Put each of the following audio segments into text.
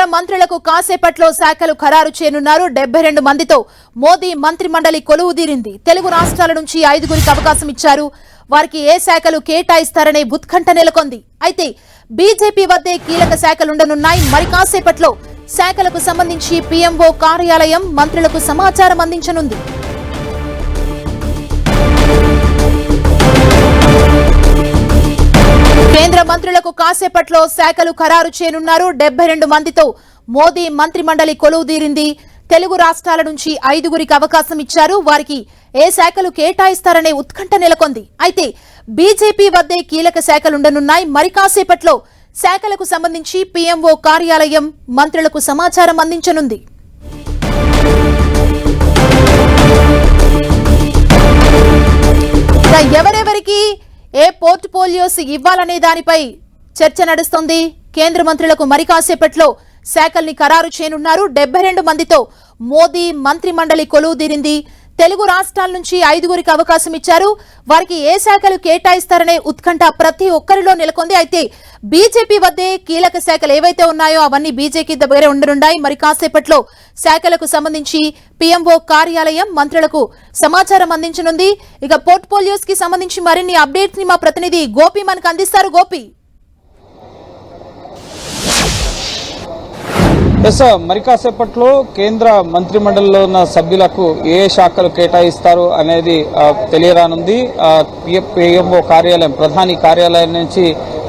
కేంద్ర మంత్రులకు కాసేపట్లో శాఖలు ఖరారు చేయనున్నారు. డెబ్బై రెండు మందితో మోదీ మంత్రి మండలి కొలువు తీరింది. తెలుగు రాష్ట్రాల నుంచి ఐదుగురికి అవకాశం ఇచ్చారు. వారికి ఏ శాఖలు కేటాయిస్తారనే ఉత్కంఠ నెలకొంది. అయితే బీజేపీ వద్దే కీలక శాఖలుండనున్నాయి మరి కాసేపట్లో శాఖలకు సంబంధించి పీఎంఓ కార్యాలయం మంత్రులకు సమాచారం అందించనుంది. కేంద్ర మంత్రులకు కాసేపట్లో శాఖలు ఖరారు చేయనున్నారు. డెబ్బై రెండు మందితో మోదీ మంత్రి మండలి కొలువు తీరింది. తెలుగు రాష్ట్రాల నుంచి ఐదుగురికి అవకాశం ఇచ్చారు. వారికి ఏ శాఖలు కేటాయిస్తారనే ఉత్కంఠ నెలకొంది. అయితే బీజేపీ వద్దే కీలక శాఖలుండనున్నాయి మరి కాసేపట్లో శాఖలకు సంబంధించి పీఎంఓ కార్యాలయం మంత్రులకు సమాచారం అందించనుంది. ఎవరెవరికి ఏ పోర్ట్ఫోలియోస్ ఇవ్వాలనే దానిపై చర్చ నడుస్తోంది. కేంద్ర మంత్రులకు మరి కాసేపట్లో శాఖల్ని ఖరారు చేయనున్నారు. డెబ్బై రెండు మందితో మోదీ మంత్రి మండలి కొలువు తీరింది. తెలుగు రాష్ట్రాల నుంచి ఐదుగురికి అవకాశం ఇచ్చారు. వారికి ఏ శాఖలు కేటాయిస్తారనే ఉత్కంఠ ప్రతి ఒక్కరిలో నెలకొంది. అయితే బీజేపీ వద్దే కీలక శాఖలు ఏవైతే ఉన్నాయో అవన్నీ బీజేపీ దగ్గరే ఉండనున్నాయి. మరి కాసేపట్లో శాఖలకు సంబంధించి పీఎంఓ కార్యాలయం మంత్రులకు సమాచారం అందించనుంది. ఇక పోర్ట్ఫోలియోస్కి సంబంధించి మరిన్ని అప్డేట్స్ని మా ప్రతినిధి గోపి మనకు అందిస్తారు. గోపి. ఎస్ మరి కాసేపట్లో కేంద్ర మంత్రి మండలిలో ఉన్న సభ్యులకు ఏ శాఖలు కేటాయిస్తారు అనేది తెలియరానుంది. పిఎంఓ కార్యాలయం ప్రధాని కార్యాలయం నుంచి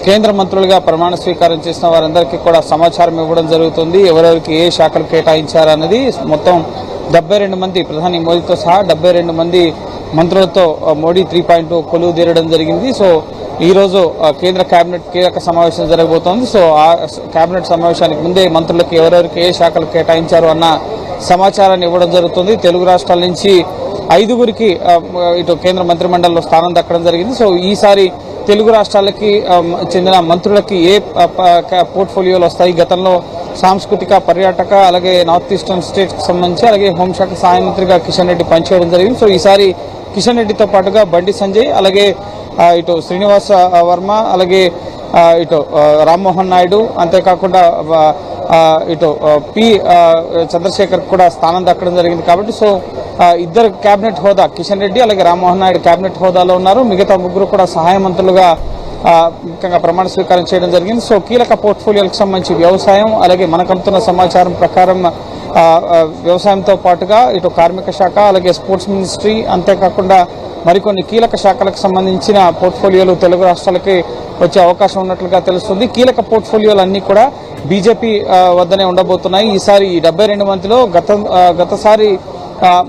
కేంద్ర మంత్రులుగా ప్రమాణ స్వీకారం చేసిన వారందరికీ కూడా సమాచారం ఇవ్వడం జరుగుతుంది. ఎవరెవరికి ఏ శాఖలు కేటాయించారన్నది మొత్తం డెబ్బై రెండు మంది ప్రధాని మోదీతో సహా డెబ్బై రెండు మంది మంత్రులతో మోడీ త్రీ పాయింట్ కొలువు తీరడం జరిగింది. సో ఈరోజు కేంద్ర కేబినెట్ కీలక సమావేశం జరగబోతోంది. సో ఆ కేబినెట్ సమావేశానికి ముందే మంత్రులకు ఎవరెవరికి ఏ శాఖలు కేటాయించారు అన్న సమాచారాన్ని ఇవ్వడం జరుగుతుంది. తెలుగు రాష్ట్రాల నుంచి ఐదుగురికి ఇటు కేంద్ర మంత్రిమండలిలో స్థానం దక్కడం జరిగింది. సో ఈసారి తెలుగు రాష్ట్రాలకి చెందిన మంత్రులకి ఏ పోర్ట్ఫోలియోలు వస్తాయి? గతంలో సాంస్కృతిక పర్యాటక అలాగే నార్త్ ఈస్టర్న్ స్టేట్స్ సంబంధించి అలాగే హోంశాఖ సహాయ మంత్రిగా కిషన్ రెడ్డి పనిచేయడం జరిగింది. సో ఈసారి కిషన్ రెడ్డితో పాటుగా బండి సంజయ్ అలాగే ఇటు శ్రీనివాస వర్మ అలాగే ఇటు రామ్మోహన్ నాయుడు అంతేకాకుండా ఇటు పి చంద్రశేఖర్ కూడా స్థానం దక్కడం జరిగింది కాబట్టి సో ఇద్దరు కేబినెట్ హోదా కిషన్ రెడ్డి అలాగే రామ్మోహన్ నాయుడు కేబినెట్ హోదాలో ఉన్నారు. మిగతా ముగ్గురు కూడా సహాయ మంత్రులుగా ముఖ్యంగా ప్రమాణ స్వీకారం చేయడం జరిగింది. సో కీలక పోర్ట్ఫోలియోలకు సంబంధించి వ్యవసాయం అలాగే మనకంతున్న సమాచారం ప్రకారం వ్యవసాయంతో పాటుగా ఇటు కార్మిక శాఖ అలాగే స్పోర్ట్స్ మినిస్ట్రీ అంతేకాకుండా మరికొన్ని కీలక శాఖలకు సంబంధించిన పోర్ట్ఫోలియోలు తెలుగు రాష్ట్రాలకి వచ్చే అవకాశం ఉన్నట్లుగా తెలుస్తుంది. కీలక పోర్ట్ఫోలియోలు అన్ని కూడా బీజేపీ వద్దనే ఉండబోతున్నాయి. ఈసారి ఈ డెబ్బై రెండు మందిలో గత గతసారి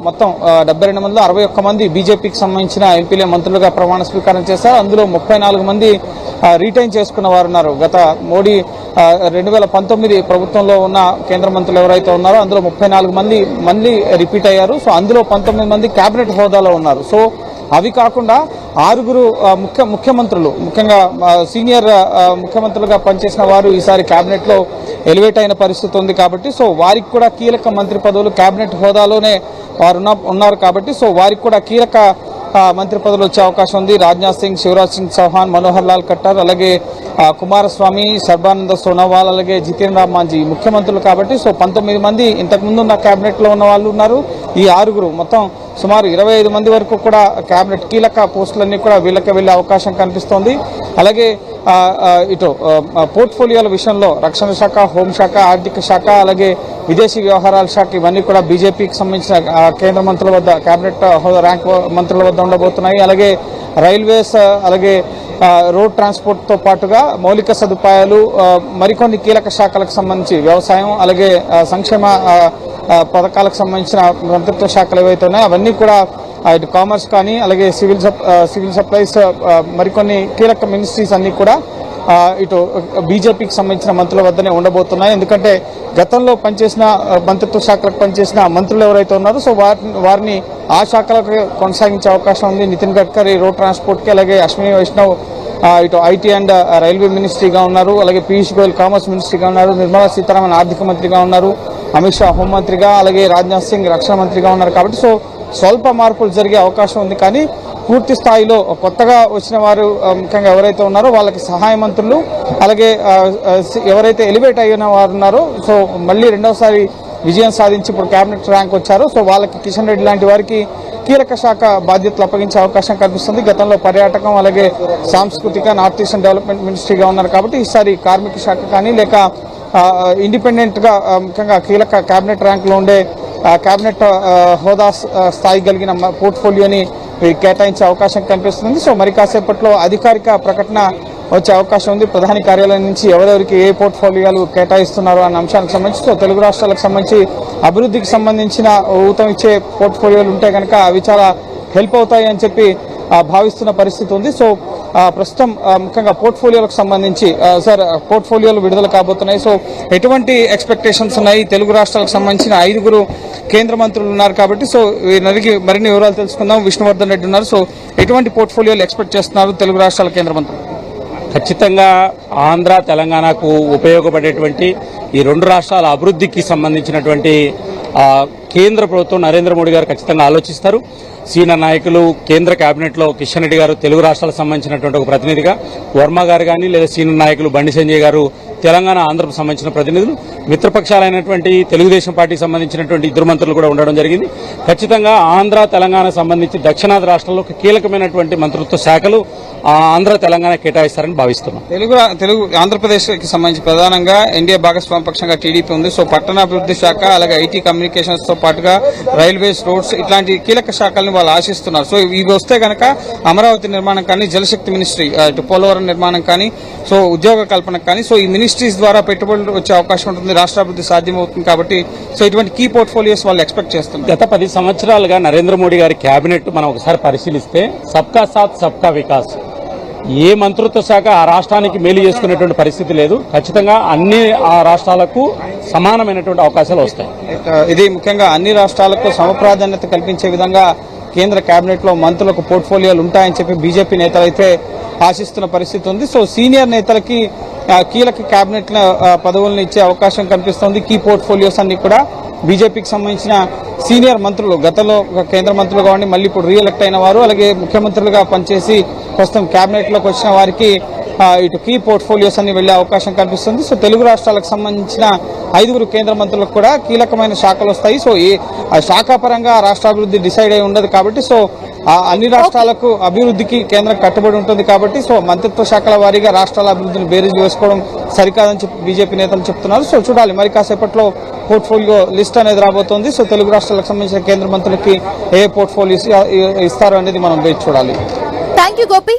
మొత్తం డెబ్బై రెండు మందిలో అరవై ఒక్క మంది బీజేపీకి సంబంధించిన ఎంపీలే మంత్రులుగా ప్రమాణ స్వీకారం చేశారు. అందులో ముప్పై నాలుగు మంది రిటైన్ రీటైన్ చేసుకున్న వారు ఉన్నారు. గత మోడీ రెండు వేల పంతొమ్మిది ప్రభుత్వంలో ఉన్న కేంద్ర మంత్రులు ఎవరైతే ఉన్నారో అందులో ముప్పై నాలుగు మంది మళ్ళీ రిపీట్ అయ్యారు. సో అందులో పంతొమ్మిది మంది కేబినెట్ హోదాలో ఉన్నారు. సో అవి కాకుండా ఆరుగురు ముఖ్య ముఖ్యమంత్రులు ముఖ్యంగా సీనియర్ ముఖ్యమంత్రులుగా పనిచేసిన వారు ఈసారి క్యాబినెట్లో ఎలివేట్ అయిన పరిస్థితి ఉంది కాబట్టి సో వారికి కూడా కీలక మంత్రి పదవులు క్యాబినెట్ హోదాలోనే వారు ఉన్నారు కాబట్టి సో వారికి కూడా కీలక మంత్రి పదవులు వచ్చే అవకాశం ఉంది. రాజ్నాథ్ సింగ్ శివరాజ్ సింగ్ చౌహాన్ మనోహర్ లాల్ ఖట్టర్ అలాగే కుమారస్వామి సర్బానంద సోనోవాల్ అలాగే జితేంద్ర రామ్ మాంజీ ముఖ్యమంత్రులు కాబట్టి సో పంతొమ్మిది మంది ఇంతకుముందు ఉన్న క్యాబినెట్లో ఉన్న వాళ్ళు ఉన్నారు. ఈ ఆరుగురు మొత్తం సుమారు ఇరవై ఐదు మంది వరకు కూడా క్యాబినెట్ కీలక పోస్టులన్నీ కూడా వీళ్ళకి వెళ్ళే అవకాశం కనిపిస్తోంది. అలాగే ఇటు పోర్ట్ఫోలియోల విషయంలో రక్షణ శాఖ హోంశాఖ ఆర్థిక శాఖ అలాగే విదేశీ వ్యవహారాల శాఖ ఇవన్నీ కూడా బీజేపీకి సంబంధించిన కేంద్ర మంత్రుల వద్ద కేబినెట్ ర్యాంక్ మంత్రుల వద్ద ఉండబోతున్నాయి. అలాగే రైల్వేస్ అలాగే రోడ్ ట్రాన్స్పోర్ట్తో పాటుగా మౌలిక సదుపాయాలు మరికొన్ని కీలక శాఖలకు సంబంధించి వ్యవసాయం అలాగే సంక్షేమ పథకాలకు సంబంధించిన మంత్రిత్వ శాఖలు ఏవైతే ఉన్నాయో అవన్నీ కూడా ఇటు కామర్స్ కానీ అలాగే సివిల్ సప్- సివిల్ సప్లైస్ మరికొన్ని కీలక మినిస్ట్రీస్ అన్నీ కూడా ఇటు బీజేపీకి సంబంధించిన మంత్రుల వద్దనే ఉండబోతున్నాయి. ఎందుకంటే గతంలో పనిచేసిన మంత్రిత్వ శాఖలకు పనిచేసిన మంత్రులు ఎవరైతే ఉన్నారో సో వారిని వారిని ఆ శాఖలకు కొనసాగించే అవకాశం ఉంది. నితిన్ గడ్కరీ రోడ్ ట్రాన్స్పోర్ట్కి అలాగే అశ్విని వైష్ణవ్ ఇటు ఐటీ అండ్ రైల్వే మినిస్ట్రీగా ఉన్నారు. అలాగే పీయూష్ గోయల్ కామర్స్ మినిస్ట్రీగా ఉన్నారు. నిర్మలా సీతారామన్ ఆర్థిక మంత్రిగా ఉన్నారు. అమిత్ షా హోంమంత్రిగా అలాగే రాజ్నాథ్ సింగ్ రక్షణ మంత్రిగా ఉన్నారు. కాబట్టి సో స్వల్ప మార్పులు జరిగే అవకాశం ఉంది. కానీ పూర్తి స్థాయిలో కొత్తగా వచ్చిన వారు ముఖ్యంగా ఎవరైతే ఉన్నారో వాళ్ళకి సహాయ మంత్రులు అలాగే ఎవరైతే ఎలివేట్ అయిన వారు ఉన్నారో సో మళ్ళీ రెండవసారి విజయం సాధించి ఇప్పుడు కేబినెట్ ర్యాంక్ వచ్చారు. సో వాళ్ళకి కిషన్ రెడ్డి లాంటి వారికి కీలక శాఖ బాధ్యతలు అప్పగించే అవకాశం కనిపిస్తుంది. గతంలో పర్యాటకం అలాగే సాంస్కృతిక నార్త్ ఈస్టర్న్ డెవలప్మెంట్ మినిస్ట్రీగా ఉన్నారు కాబట్టి ఈసారి కార్మిక శాఖ కానీ లేక ఇండిపెండెంట్గా ముఖ్యంగా కీలక కేబినెట్ ర్యాంకులో ఉండే కేబినెట్ హోదా స్థాయి కలిగిన పోర్ట్ఫోలియోని కేటాయించే అవకాశం కనిపిస్తుంది. సో మరి కాసేపట్లో అధికారిక ప్రకటన వచ్చే అవకాశం ఉంది. ప్రధాని కార్యాలయం నుంచి ఎవరెవరికి ఏ పోర్ట్ఫోలియోలు కేటాయిస్తున్నారు అన్న అంశానికి సంబంధించి సో తెలుగు రాష్ట్రాలకు సంబంధించి అభివృద్ధికి సంబంధించిన ఊతం ఇచ్చే పోర్ట్ఫోలియోలు ఉంటే కనుక అవి చాలా హెల్ప్ అవుతాయి అని చెప్పి భావిస్తున్న పరిస్థితి ఉంది. సో ప్రస్తుతం ముఖ్యంగా పోర్ట్ఫోలియోలకు సంబంధించి సార్ పోర్ట్ఫోలియోలు విడుదల కాబోతున్నాయి. సో ఎటువంటి ఎక్స్పెక్టేషన్స్ ఉన్నాయి? తెలుగు రాష్ట్రాలకు సంబంధించిన ఐదుగురు కేంద్ర మంత్రులు ఉన్నారు కాబట్టి సో వీరినరికి మరిన్ని వివరాలు తెలుసుకుందాం. విష్ణువర్ధన్ రెడ్డి ఉన్నారు. సో ఎటువంటి పోర్ట్ఫోలియోలు ఎక్స్పెక్ట్ చేస్తున్నారు తెలుగు రాష్ట్రాల కేంద్ర మంత్రులు? ఖచ్చితంగా ఆంధ్ర తెలంగాణకు ఉపయోగపడేటువంటి ఈ రెండు రాష్ట్రాల అభివృద్ధికి సంబంధించినటువంటి కేంద్ర ప్రభుత్వం నరేంద్ర మోడీ గారు ఖచ్చితంగా ఆలోచిస్తారు. సీనియర్ నాయకులు కేంద్ర కేబినెట్లో కిషన్ రెడ్డి గారు తెలుగు రాష్ట్రాలకు సంబంధించినటువంటి ఒక ప్రతినిధిగా వర్మ గారు కానీ లేదా సీనియర్ నాయకులు బండి సంజయ్ గారు తెలంగాణ ఆంధ్రకు సంబంధించిన ప్రతినిధులు మిత్రపక్షాలైనటువంటి తెలుగుదేశం పార్టీకి సంబంధించినటువంటి ఇద్దరు మంత్రులు కూడా ఉండడం జరిగింది. ఖచ్చితంగా ఆంధ్ర తెలంగాణ సంబంధించి దక్షిణాది రాష్ట్రాల్లో ఒక కీలకమైనటువంటి మంత్రిత్వ శాఖలు ఆంధ్ర తెలంగాణ కేటాయిస్తారని భావిస్తున్నాం. తెలుగు తెలుగు ఆంధ్రప్రదేశ్కి సంబంధించి ప్రధానంగా ఎన్డీఏ భాగస్వామ్య పక్షంగా టీడీపీ ఉంది. సో పట్టణాభివృద్ధి శాఖ అలాగే ఐటీ కమ్యూనికేషన్స్తో పాటుగా రైల్వేస్ రోడ్స్ ఇట్లాంటి కీలక శాఖలను వాళ్ళు ఆశిస్తున్నారు. సో ఇవి వస్తే కనుక అమరావతి నిర్మాణం కానీ జలశక్తి మినిస్ట్రీ ఇటు పోలవరం నిర్మాణం కానీ సో ఉద్యోగ కల్పన కానీ సో ఈ మినిస్ట్రీస్ ద్వారా పెట్టుబడులు వచ్చే అవకాశం ఉంటుంది రాష్ట్రాభివృద్ధి సాధ్యమవుతుంది కాబట్టి సో ఇటువంటి కీ పోర్ట్ఫోలియోస్ వాళ్ళు ఎక్స్పెక్ట్ చేస్తున్నారు. గత పది సంవత్సరాలుగా నరేంద్ర మోడీ గారి కేబినెట్ మనం ఒకసారి పరిశీలిస్తే సబ్కా సాత్ సబ్కా వికాస్. ఏ మంత్రిత్వ శాఖ ఆ రాష్ట్రానికి మేలు చేసుకునేటువంటి పరిస్థితి లేదు. ఖచ్చితంగా అన్ని ఆ రాష్ట్రాలకు సమానమైనటువంటి అవకాశాలు వస్తాయి. ఇది ముఖ్యంగా అన్ని రాష్ట్రాలకు సమప్రాధాన్యత కల్పించే విధంగా కేంద్ర క్యాబినెట్లో మంత్రులకు పోర్ట్ఫోలియోలు ఉంటాయని చెప్పి బీజేపీ నేతలు అయితే ఆశిస్తున్న పరిస్థితి ఉంది. సో సీనియర్ నేతలకి కీలక కేబినెట్ పదవులను ఇచ్చే అవకాశం కనిపిస్తోంది. కీ పోర్ట్ఫోలియోస్ అన్ని కూడా బీజేపీకి సంబంధించిన సీనియర్ మంత్రులు గతంలో కేంద్ర మంత్రులు కావండి మళ్ళీ ఇప్పుడు రీఎలెక్ట్ అయిన వారు అలాగే ముఖ్యమంత్రులుగా పనిచేసి ప్రస్తుతం క్యాబినెట్లోకి వచ్చిన వారికి ఇటు కీ పోర్ట్ఫోలియోస్ అన్ని వెళ్ళే అవకాశం కనిపిస్తుంది. సో తెలుగు రాష్ట్రాలకు సంబంధించిన ఐదుగురు కేంద్ర మంత్రులకు కూడా కీలకమైన శాఖలు వస్తాయి. సో ఈ ఆ శాఖాపరంగా రాష్ట్రాభివృద్ధి డిసైడ్ అయి ఉండదు కాబట్టి సో అన్ని రాష్ట్రాలకు అభివృద్ధికి కేంద్రం కట్టుబడి ఉంటుంది కాబట్టి సో మంత్రిత్వ శాఖల వారీగా రాష్ట్రాల అభివృద్ధిని బేరీజ్ వేసుకోవడం సరికాదని చెప్పి బీజేపీ నేతలు చెప్తున్నారు. సో చూడాలి. మరి కాసేపట్లో పోర్ట్ఫోలియో లిస్ట్ అనేది రాబోతోంది. సో తెలుగు రాష్ట్రాలకు సంబంధించిన కేంద్ర మంత్రులకి ఏ పోర్ట్ఫోలియోస్ ఇస్తారు అనేది మనం వేచి చూడాలి. Thank you Gopi